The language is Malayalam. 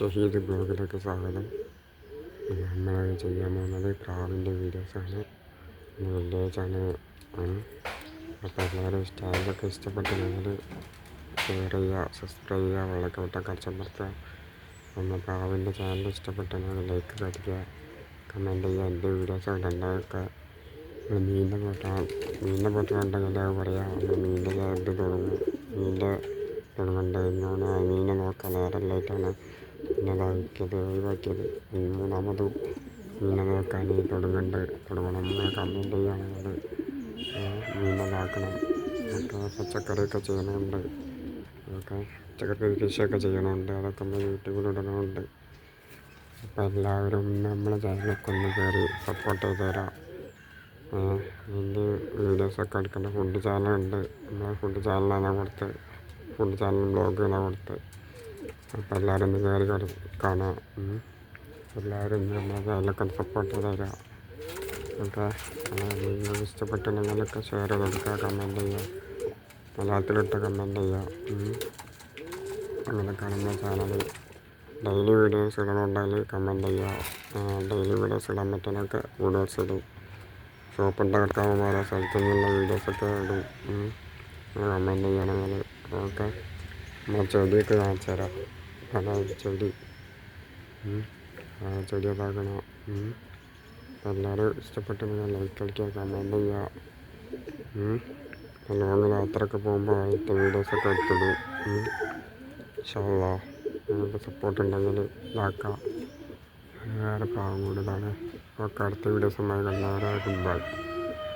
ഷഹീദ് ബ്ലോഗിലേക്ക് സ്വാഗതം. നമ്മൾ ചെയ്യാൻ പോകുന്നത് പ്രാവിന്റെ വീഡിയോസാണ്. വില്ലേജാണ് ആണ് അപ്പോൾ എല്ലാവരും സ്റ്റാൻഡൊക്കെ ഇഷ്ടപ്പെട്ടില്ലെങ്കിൽ ഷെയർ ചെയ്യുക സബ്സ്ക്രൈബ് ചെയ്യുക വെള്ളമൊക്കെ വിട്ടാൽ കച്ചമ്പടുത്തുക ഒന്ന് പ്രാവിന്റെ ചാനൽ ഇഷ്ടപ്പെട്ടെങ്കിൽ ലൈക്ക് കടിക്കുക കമന്റ് ചെയ്യുക. എന്റെ വീഡിയോസ് ഉണ്ടാക്കുക മീന്റെ ഫോട്ടോ മീന്റെ ഫോട്ടോ ഉണ്ടെങ്കിൽ പറയാം. മീനിന്റെ ഇത് തുടങ്ങും മീനിന്റെ തുടങ്ങേണ്ട എന്നാണ് ആ മീനെ നോക്കാൻ നേരം പിന്നെ ഇതാക്കിയത് ഒഴിവാക്കിയത് മൂന്നാമത് മീനെ നോക്കാൻ തുടങ്ങുന്നുണ്ട് തുടങ്ങണം കമന്റ് ചെയ്യുകയാണെങ്കിൽ മീനെ ഇതാക്കണം ഒക്കെ പച്ചക്കറിയൊക്കെ ചെയ്യണമുണ്ട്. അതൊക്കെ പച്ചക്കറി കൃഷിയൊക്കെ ചെയ്യണമുണ്ട്. അതൊക്കെ നമ്മൾ യൂട്യൂബിലിടണമുണ്ട് അപ്പോൾ എല്ലാവരും നമ്മളെ ചാനലൊക്കെ ഒന്ന് കയറി സപ്പോർട്ട് ചെയ്ത് തരാം. എന്റെ വീഡിയോസൊക്കെ എടുക്കേണ്ട ഫുഡ് ചാനലുണ്ട് നമ്മളെ ഫുഡ് ചാനലാണ് കൊടുത്ത്. ഫുഡ് ചാനൽ ബ്ലോഗുകളാണ് കൊടുത്ത്. അപ്പോൾ എല്ലാവരും കൊടു- കാണാം. എല്ലാവരും അതിലൊക്കെ നമ്മളെ ചാനലൊക്കെ സപ്പോർട്ട് തരാം ഓക്കെ നിങ്ങൾക്ക് ഇഷ്ടപ്പെട്ടിട്ടുണ്ടെങ്കിലൊക്കെ ഷെയർ കൊടുക്കുക കമന്റ് ചെയ്യുക. മലയാളത്തിലിട്ട് കമന്റ് ചെയ്യുക. അങ്ങനെ കാണുന്ന ചാനൽ ഡെയിലി വീഡിയോസ് ഇടണമുണ്ടെങ്കിൽ കമന്റ് ചെയ്യുക. ഡെയിലി വീഡിയോസ് ഇടാൻ പറ്റുന്നൊക്കെ വീഡിയോസ് ഇടും. ഷോപ്പിന്റെ കിടക്കാൻ ഓരോ സ്ഥലത്തു നിന്നുള്ള വീഡിയോസൊക്കെ ഇടും. കമന്റ് ചെയ്യണമെങ്കിൽ ഓക്കെ. നമ്മൾ ചെടിയൊക്കെ കാണിച്ചു തരാം അതായത് ചെടി ചെടിയൊക്കെ ആക്കണം എല്ലാവരും ഇഷ്ടപ്പെട്ടെങ്കിൽ ലൈക്ക് അടിക്കുക കമന്റ് ചെയ്യുക. ലോങ് യാത്രയൊക്കെ പോകുമ്പോൾ ആദ്യത്തെ വീഡിയോസൊക്കെ എടുത്തിടും. ഇൻഷാല്ലാ നിങ്ങൾക്ക് സപ്പോർട്ട് ഉണ്ടെങ്കിൽ ഇതാക്കാം. വേറെ പാവം അടുത്ത വീഡിയോസുമായി കണ്ടവരെ ഗുഡ്